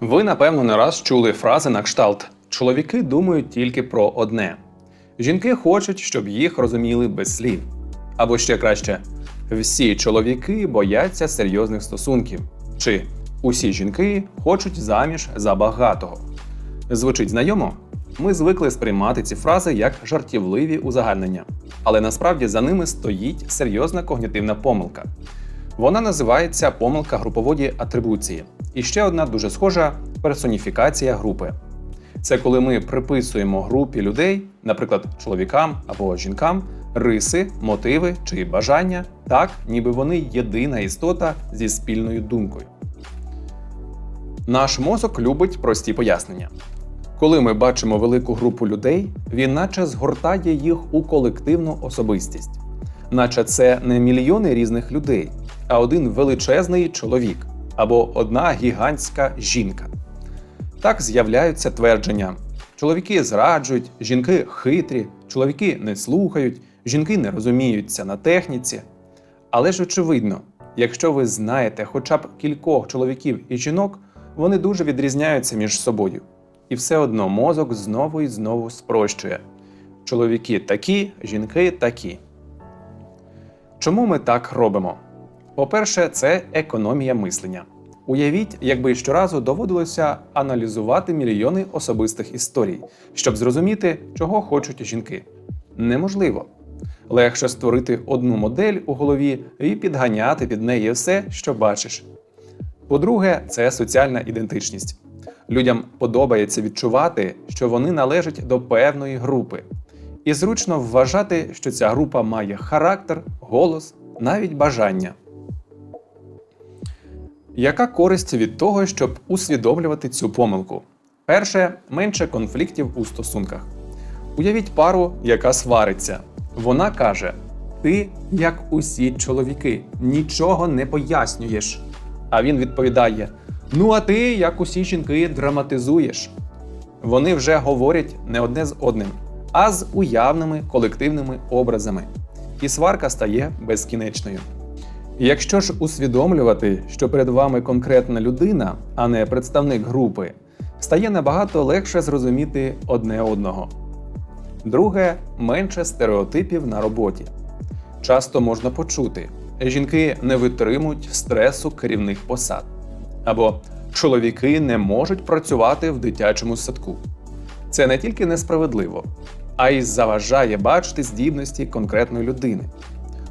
Ви, напевно, не раз чули фрази на кшталт: чоловіки думають тільки про одне. Жінки хочуть, щоб їх розуміли без слів. Або ще краще, всі чоловіки бояться серйозних стосунків. Чи усі жінки хочуть заміж за багатого. Звучить знайомо? Ми звикли сприймати ці фрази як жартівливі узагальнення, але насправді за ними стоїть серйозна когнітивна помилка. Вона називається помилка груповоді атрибуції. І ще одна дуже схожа персоніфікація групи. Це коли ми приписуємо групі людей, наприклад, чоловікам або жінкам, риси, мотиви чи бажання, так, ніби вони єдина істота зі спільною думкою. Наш мозок любить прості пояснення. Коли ми бачимо велику групу людей, він наче згортає їх у колективну особистість, наче це не мільйони різних людей, а один величезний чоловік або одна гігантська жінка. Так з'являються твердження: чоловіки зраджують, жінки хитрі, чоловіки не слухають, жінки не розуміються на техніці. Але ж очевидно, якщо ви знаєте хоча б кількох чоловіків і жінок, вони дуже відрізняються між собою. І все одно мозок знову і знову спрощує: чоловіки такі, жінки такі. Чому ми так робимо? По-перше, це економія мислення. Уявіть, якби щоразу доводилося аналізувати мільйони особистих історій, щоб зрозуміти, чого хочуть жінки. Неможливо. Легше створити одну модель у голові і підганяти під неї все, що бачиш. По-друге, це соціальна ідентичність. Людям подобається відчувати, що вони належать до певної групи, і зручно вважати, що ця група має характер, голос, навіть бажання. Яка користь від того, щоб усвідомлювати цю помилку? Перше, менше конфліктів у стосунках. Уявіть пару, яка свариться. Вона каже: Ти, як усі чоловіки, нічого не пояснюєш. А він відповідає: Ну, а ти, як усі жінки, драматизуєш. Вони вже говорять не одне з одним, а з уявними колективними образами. І сварка стає безкінечною. Якщо ж усвідомлювати, що перед вами конкретна людина, а не представник групи, стає набагато легше зрозуміти одне одного. Друге менше стереотипів на роботі. Часто можна почути, жінки не витримують стресу керівних посад, або чоловіки не можуть працювати в дитячому садку. Це не тільки несправедливо, а й заважає бачити здібності конкретної людини.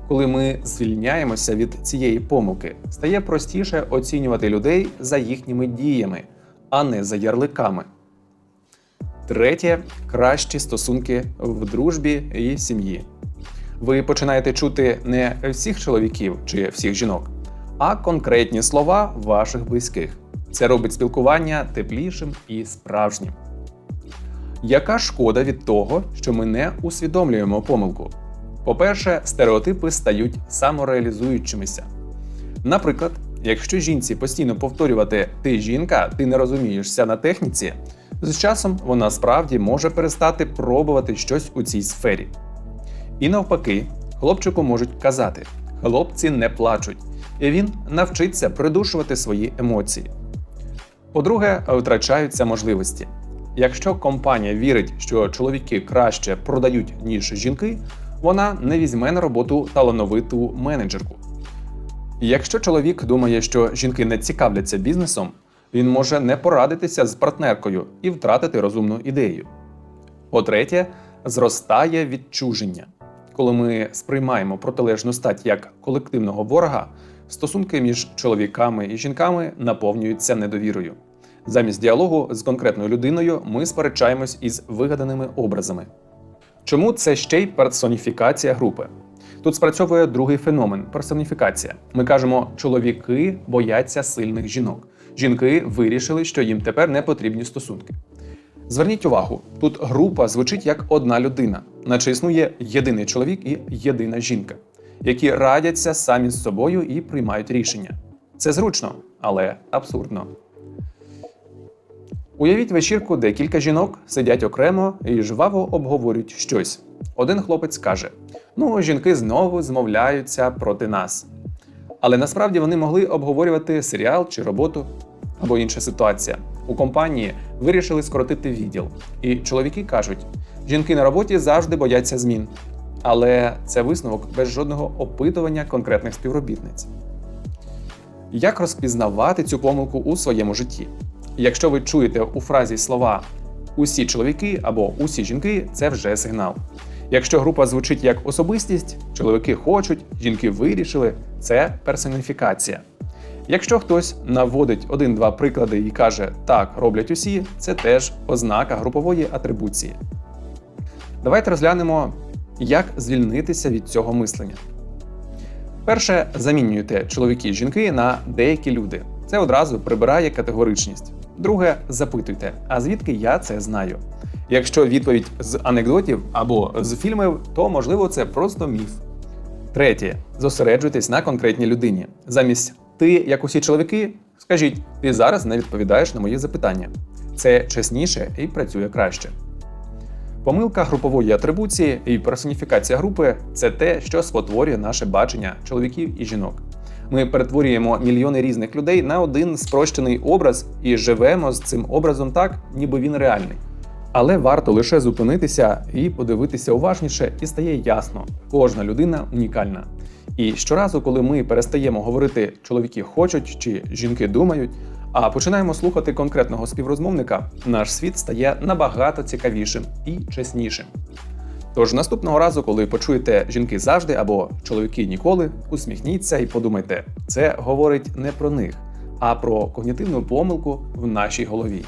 Коли ми звільняємося від цієї помилки, стає простіше оцінювати людей за їхніми діями, а не за ярликами. Третє кращі стосунки в дружбі і сім'ї. Ви починаєте чути не всіх чоловіків чи всіх жінок, а конкретні слова ваших близьких. Це робить спілкування теплішим і справжнім. Яка шкода від того, що ми не усвідомлюємо помилку? По-перше, стереотипи стають самореалізуючимися. Наприклад, якщо жінці постійно повторювати ти жінка, ти не розумієшся на техніці, з часом вона справді може перестати пробувати щось у цій сфері. І навпаки, хлопчику можуть казати: хлопці не плачуть, і він навчиться придушувати свої емоції. По-друге, втрачаються можливості. Якщо компанія вірить, що чоловіки краще продають, ніж жінки, вона не візьме на роботу талановиту менеджерку. Якщо чоловік думає, що жінки не цікавляться бізнесом, він може не порадитися з партнеркою і втратити розумну ідею. По-третє, зростає відчуження. Коли ми сприймаємо протилежну стать як колективного ворога, стосунки між чоловіками і жінками наповнюються недовірою. Замість діалогу з конкретною людиною ми сперечаємось із вигаданими образами. Чому це ще й персоніфікація групи? Тут спрацьовує другий феномен персоніфікація. Ми кажемо, чоловіки бояться сильних жінок. Жінки вирішили, що їм тепер не потрібні стосунки. Зверніть увагу, тут група звучить як одна людина, наче існує єдиний чоловік і єдина жінка, які радяться самі з собою і приймають рішення. Це зручно, але абсурдно. Уявіть вечірку, де кілька жінок сидять окремо і жваво обговорюють щось. Один хлопець каже: Ну, жінки знову змовляються проти нас. Але насправді вони могли обговорювати серіал чи роботу. Або інша ситуація. У компанії вирішили скоротити відділ, і чоловіки кажуть: жінки на роботі завжди бояться змін. Але це висновок без жодного опитування конкретних співробітниць. Як розпізнавати цю помилку у своєму житті? Якщо ви чуєте у фразі слова усі чоловіки або усі жінки, це вже сигнал. Якщо група звучить як особистість, чоловіки хочуть, жінки вирішили, це персоніфікація. Якщо хтось наводить один-два приклади і каже так роблять усі, це теж ознака групової атрибуції. Давайте розглянемо, як звільнитися від цього мислення. Перше, замінюйте чоловіки і жінки на деякі люди. Це одразу прибирає категоричність. Друге, запитуйте, а звідки я це знаю? Якщо відповідь з анекдотів або з фільмів, то можливо це просто міф. Третє, зосереджуйтесь на конкретній людині. Замість ти, як усі чоловіки, скажіть, ти зараз не відповідаєш на мої запитання. Це чесніше і працює краще. Помилка групової атрибуції і персоніфікація групи це те, що спотворює наше бачення чоловіків і жінок. Ми перетворюємо мільйони різних людей на один спрощений образ і живемо з цим образом так, ніби він реальний. Але варто лише зупинитися і подивитися уважніше, і стає ясно, кожна людина унікальна. І щоразу, коли ми перестаємо говорити чоловіки хочуть чи жінки думають, а починаємо слухати конкретного співрозмовника, наш світ стає набагато цікавішим і чеснішим. Тож наступного разу, коли почуєте жінки завжди або чоловіки ніколи, усміхніться і подумайте, це говорить не про них, а про когнітивну помилку в нашій голові.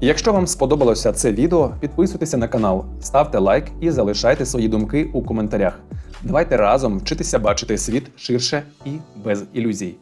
Якщо вам сподобалося це відео, підписуйтеся на канал, ставте лайк і залишайте свої думки у коментарях. Давайте разом вчитися бачити світ ширше і без ілюзій.